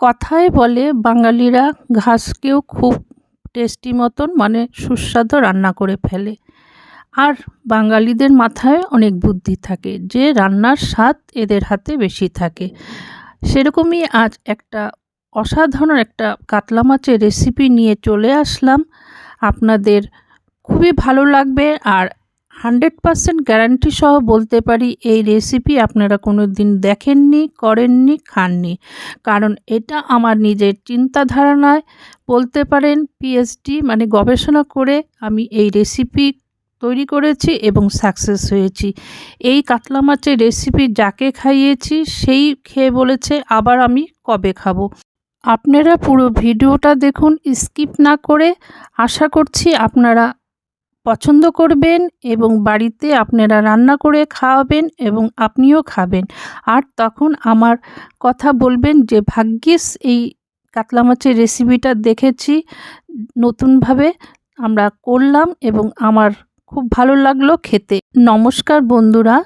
কথায় বলে, বাঙালিরা ঘাসকেও খুব টেস্টি মতন মানে সুস্বাদু রান্না করে ফেলে। আর বাঙালিদের মাথায় অনেক বুদ্ধি থাকে, যে রান্নার স্বাদ এদের হাতে বেশি থাকে। সেরকমই আজ একটা অসাধারণ একটা কাতলা মাছের রেসিপি নিয়ে চলে আসলাম। আপনাদের খুবই ভালো লাগবে, আর হান্ড্রেড পারসেন্ট গ্যারান্টি সহ বলতে পারি এই রেসিপি আপনারা কোনো দিন দেখেননি, করেননি, খাননি। কারণ এটা আমার নিজের চিন্তাধারা নয়। বলতে পারেন পিএইচডি মানে গবেষণা করে আমি এই রেসিপি তৈরি করেছি এবং সাকসেস হয়েছি। এই কাতলা মাছের রেসিপি যাকে খাইয়েছি সেই খেয়ে বলেছে আবার আমি কবে খাব। আপনারা পুরো ভিডিওটা দেখুন, স্কিপ না করে আশা করছি আপনারা পছন্দ করবেন এবং বাড়িতে আপনারা রান্না করে খাওয়াবেন এবং আপনিও খাবেন। আর তখন আমার কথা বলবেন যে, ভাগ্যিস এই কাতলা মাছের রেসিপিটা দেখেছি, নতুনভাবে আমরা করলাম এবং আমার খুব ভালো লাগল খেতে। নমস্কার বন্ধুরা,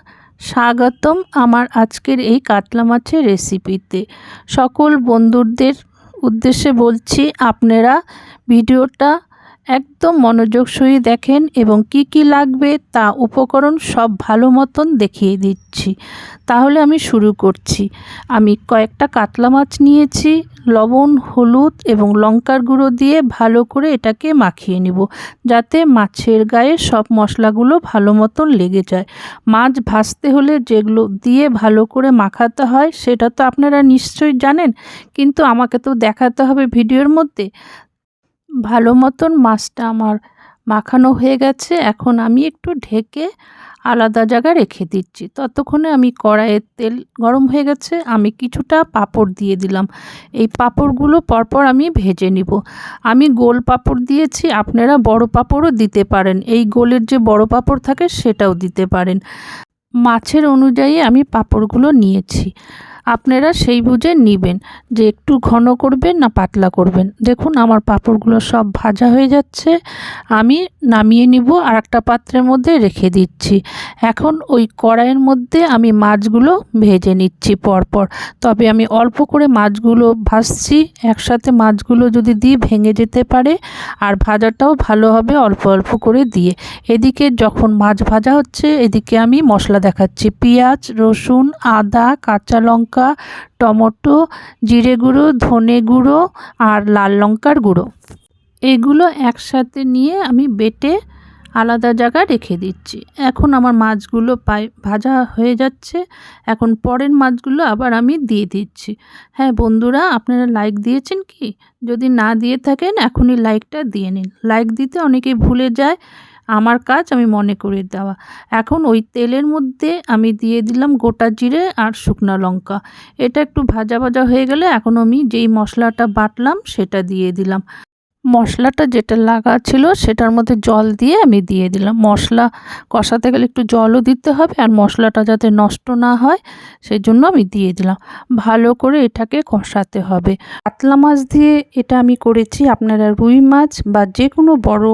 স্বাগতম আমার আজকের এই কাতলা মাছের রেসিপিতে সকল বন্ধুদের উদ্দেশ্যে বলছি, আপনারা ভিডিওটা একদম মনোযোগ সহিত দেখেন এবং কি কি লাগবে তা উপকরণ সব ভালো মতন দেখিয়ে দিচ্ছি। তাহলে আমি শুরু করছি। আমি কয়েকটা কাতলা মাছ নিয়েছি, লবণ, হলুদ এবং লঙ্কার গুঁড়ো দিয়ে ভালো করে এটাকে মাখিয়ে নিব যাতে মাছের গায়ে সব মশলাগুলো ভালো মতন লেগে যায়। মাছ ভাজতে হলে যেগুলো দিয়ে ভালো করে মাখাতে হয় সেটা তো আপনারা নিশ্চয়ই জানেন, কিন্তু আমাকে তো দেখাতে হবে ভিডিওর মধ্যে। ভালো মতন মাছটা আমার মাখানো হয়ে গেছে। এখন আমি একটু ঢেকে আলাদা জায়গায় রেখে দিচ্ছি। ততক্ষণে আমি কড়াইয়ের তেল গরম হয়ে গেছে। আমি কিছুটা পাঁপড় দিয়ে দিলাম। এই পাঁপড়গুলো পরপর আমি ভেজে নিব। আমি গোল পাঁপড় দিয়েছি। আপনারা বড় পাঁপড়ও দিতে পারেন। এই গোলের যে বড় পাঁপড় থাকে সেটাও দিতে পারেন। মাছের অনুযায়ী আমি পাঁপড়গুলো নিয়েছি। আপনারা সেই বুঝে নেবেন যে একটু ঘন করবেন না পাতলা করবেন। দেখুন, আমার পাঁপড়গুলো সব ভাজা হয়ে যাচ্ছে। আমি নামিয়ে নিব আর একটা পাত্রের মধ্যে রেখে দিচ্ছি। এখন ওই কড়াইয়ের মধ্যে আমি মাছগুলো ভেজে নিচ্ছি পরপর। তবে আমি অল্প করে মাছগুলো ভাজছি, একসাথে মাছগুলো যদি দিই ভেঙে যেতে পারে, আর ভাজাটাও ভালো হবে অল্প অল্প করে দিয়ে। এদিকে যখন মাছ ভাজা হচ্ছে, এদিকে আমি মশলা দেখাচ্ছি। পেঁয়াজ, রসুন, আদা, কাঁচা লঙ্কা লঙ্কা, টমেটো, জিরে গুঁড়ো, ধনে গুঁড়ো আর লাল লঙ্কার গুঁড়ো। এগুলো একসাথে নিয়ে আমি বেটে আলাদা জায়গায় রেখে দিচ্ছি। এখন আমার মাছগুলো পাই, ভাজা হয়ে যাচ্ছে। এখন পরের মাছগুলো আবার আমি দিয়ে দিচ্ছি। হ্যাঁ বন্ধুরা, আপনারা লাইক দিয়েছেন কি? যদি না দিয়ে থাকেন, এখনই লাইকটা দিয়ে নিন। লাইক দিতে অনেকে ভুলে যায়। আমার কাজ আমি মনে করে দেওয়া। এখন ওই তেলের মধ্যে আমি দিয়ে দিলাম গোটা জিরে আর শুকনা লঙ্কা। এটা একটু ভাজা ভাজা হয়ে গেলে এখন আমি যেই মশলাটা বাটলাম সেটা দিয়ে দিলাম। মশলাটা যেটা লাগা ছিল সেটার মধ্যে জল দিয়ে আমি দিয়ে দিলাম। মশলা কষাতে গেলে একটু জলও দিতে হবে আর মশলাটা যাতে নষ্ট না হয় সেই জন্য আমি দিয়ে দিলাম। ভালো করে এটাকে কষাতে হবে। কাতলা মাছ দিয়ে এটা আমি করেছি। আপনারা রুই মাছ বা যে কোনো বড়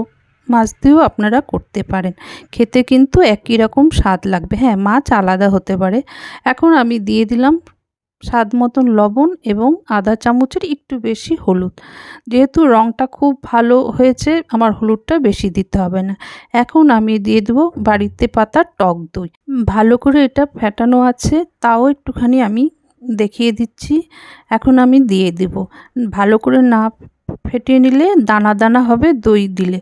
মাছ দিয়েও আপনারা করতে পারেন। খেতে কিন্তু একই রকম স্বাদ লাগবে। হ্যাঁ মাছ আলাদা হতে পারে। এখন আমি দিয়ে দিলাম স্বাদ মতন লবণ এবং আধা চামচের একটু বেশি হলুদ। যেহেতু রঙটা খুব ভালো হয়েছে, আমার হলুদটা বেশি দিতে হবে না। এখন আমি দিয়ে দেবো বাড়িতে পাতা টক দই। ভালো করে এটা ফেটানো আছে, তাও একটুখানি আমি দেখিয়ে দিচ্ছি। এখন আমি দিয়ে দেব। ভালো করে না ফেটিয়ে নিলে দানা দানা হবে, দই দিলে।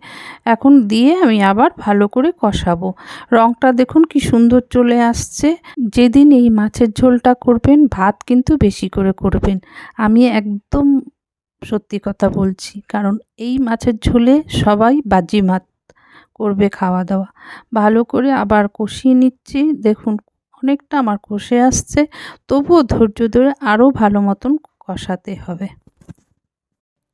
এখন দিয়ে আমি আবার ভালো করে কষাবো। রঙটা দেখুন কি সুন্দর চলে আসছে। যেদিন এই মাছের ঝোলটা করবেন, ভাত কিন্তু বেশি করে করবেন। আমি একদম সত্যি কথা বলছি, কারণ এই মাছের ঝোলে সবাই বাজি ভাত করবে খাওয়া দাওয়া ভালো করে আবার কষিয়ে নিচ্ছি। দেখুন অনেকটা আমার কষে আসছে, তবুও ধৈর্য ধরে আরও ভালো মতন কষাতে হবে।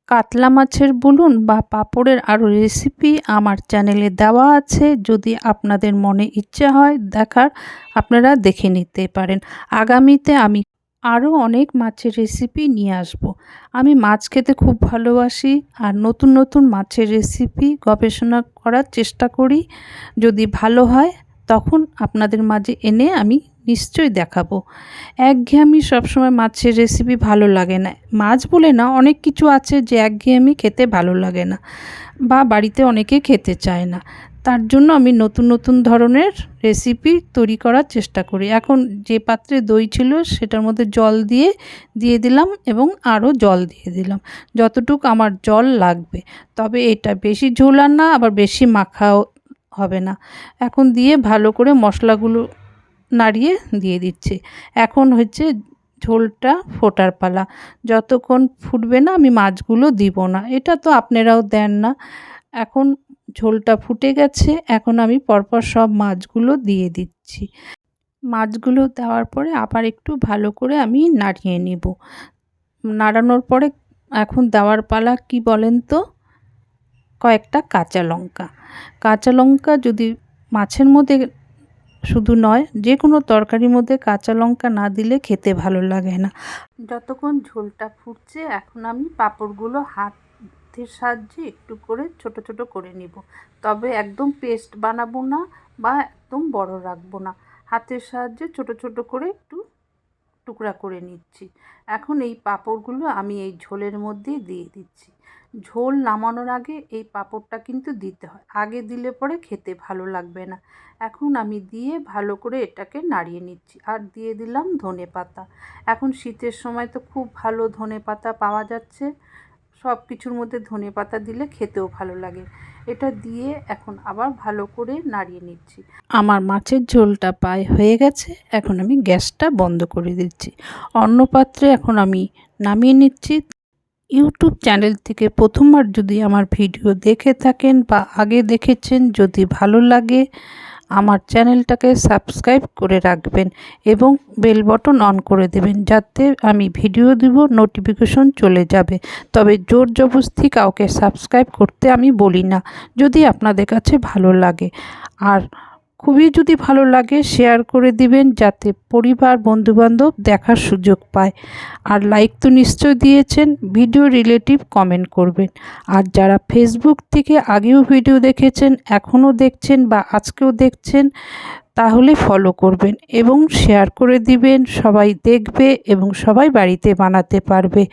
কাতলা মাছের বলুন বা পাঁপড়ের আরও রেসিপি আমার চ্যানেলে দেওয়া আছে। যদি আপনাদের মনে ইচ্ছে হয় দেখার, আপনারা দেখে নিতে পারেন। আগামীতে আমি আরও অনেক মাছের রেসিপি নিয়ে আসব। আমি মাছ খেতে খুব ভালোবাসি আর নতুন নতুন মাছের রেসিপি গবেষণা করার চেষ্টা করি। যদি ভালো হয়, তখন আপনাদের মাঝে এনে আমি নিশ্চয়ই দেখাবো। একঘেয়েমি সবসময় মাছের রেসিপি ভালো লাগে না। মাছ বলে না, অনেক কিছু আছে যে একঘেয়েমি খেতে ভালো লাগে না বা বাড়িতে অনেকে খেতে চায় না। তার জন্য আমি নতুন নতুন ধরনের রেসিপি তৈরি করার চেষ্টা করি। এখন যে পাত্রে দই ছিল সেটার মধ্যে জল দিয়ে দিয়ে দিলাম এবং আরও জল দিয়ে দিলাম। যতটুক আমার জল লাগবে। তবে এটা বেশি ঝোল আর না, আবার বেশি মাখাও হবে না। এখন দিয়ে ভালো করে মশলাগুলো নাড়িয়ে দিয়ে দিচ্ছি। এখন হচ্ছে ঝোলটা ফোটার পালা। যতক্ষণ ফুটবে না আমি মাছগুলো দিব না। এটা তো আপনারাও দেন না। এখন ঝোলটা ফুটে গেছে। এখন আমি পরপর সব মাছগুলো দিয়ে দিচ্ছি। মাছগুলো দেওয়ার পরে আবার একটু ভালো করে আমি নাড়িয়ে নিব। নাড়ানোর পরে এখন দেওয়ার পালা কি বলেন তো? কয়েকটা কাঁচা লঙ্কা। কাঁচা লঙ্কা যদি মাছের মধ্যে শুধু নয় যে কোনো তরকারির মধ্যে কাঁচা লঙ্কা না দিলে খেতে ভালো লাগে না। যতক্ষণ ঝোলটা ফুটছে, এখন আমি পাঁপড়গুলো হাতের সাহায্যে একটু করে ছোট ছোট করে নিব। তবে একদম পেস্ট বানাবো না বা একদম বড় রাখব না। হাতের সাহায্যে ছোট ছোট করে একটু টুকরা করে নিচ্ছি। এখন এই পাঁপড়গুলো আমি এই ঝোলের মধ্যে দিয়ে দিচ্ছি। ঝোল নামানোর আগে এই পাঁপড়টা কিন্তু দিতে হয়। আগে দিলে পরে খেতে ভালো লাগবে না। এখন আমি দিয়ে ভালো করে এটাকে নাড়িয়ে নিচ্ছি। আর দিয়ে দিলাম ধনে পাতা এখন শীতের সময় তো খুব ভালো ধনে পাতা পাওয়া যাচ্ছে। সব কিছুর মধ্যে ধনে পাতা দিলে খেতেও ভালো লাগে। এটা দিয়ে এখন আবার ভালো করে নাড়িয়ে নিচ্ছি। আমার মাছের ঝোলটা প্রায় হয়ে গেছে, এখন আমি গ্যাসটা বন্ধ করে দিচ্ছি। অন্য পাত্রে এখন আমি নামিয়ে নিচ্ছি। ইউটিউব চ্যানেল থেকে প্রথমবার যদি আমার ভিডিও দেখে থাকেন বা আগে দেখেছেন, যদি ভালো লাগে আমার চ্যানেলটাকে সাবস্ক্রাইব করে রাখবেন এবং বেল বটন অন করে দেবেন যাতে আমি ভিডিও দিব, নোটিফিকেশন চলে যাবে। তবে জোর জবরস্তি কাউকে সাবস্ক্রাইব করতে আমি বলি না, যদি আপনাদের কাছে ভালো লাগে। আর খুবই যদি ভালো লাগে শেয়ার করে দিবেন যাতে পরিবার, বন্ধুবান্ধব দেখার সুযোগ পায়। আর লাইক তো নিশ্চয় দিয়েছেন ভিডিও রিলেটিভ কমেন্ট করবেন। আর যারা ফেসবুক থেকে আগেও ভিডিও দেখেছেন, এখনও দেখছেন বা আজকেও দেখছেন, তাহলে ফলো করবেন এবং শেয়ার করে দিবেন। সবাই দেখবে এবং সবাই বাড়িতে বানাতে পারবে।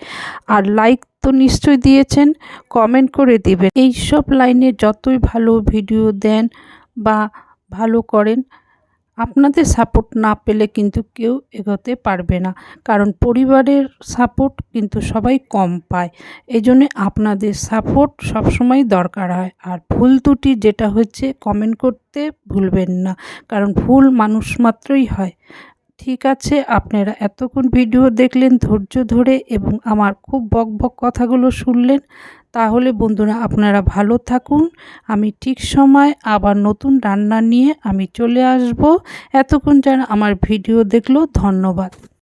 আর লাইক তো নিশ্চয় দিয়েছেন কমেন্ট করে দিবেন। এইসব লাইনে যতই ভালো ভিডিও দেন বা ভালো করেন। আপনাদের সাপোর্ট না পেলে কিন্তু কেউ এগোতে পারবে না। কারণ পরিবারের সাপোর্ট কিন্তু সবাই কম পায়। এই জন্যে আপনাদের সাপোর্ট সবসময় দরকার হয়। আর ভুল ত্রুটি যেটা হচ্ছে কমেন্ট করতে ভুলবেন না। কারণ ভুল মানুষ মাত্রই হয়। ঠিক আছে, আপনারা এতক্ষণ ভিডিও দেখলেন, ধৈর্য ধরে এবং আমার খুব বক বক কথাগুলো শুনলেন। তাহলে বন্ধুরা, আপনারা ভালো থাকুন। আমি ঠিক সময় আবার নতুন রান্না নিয়ে আমি চলে আসব। এতক্ষণ যারা আমার ভিডিও দেখল, ধন্যবাদ।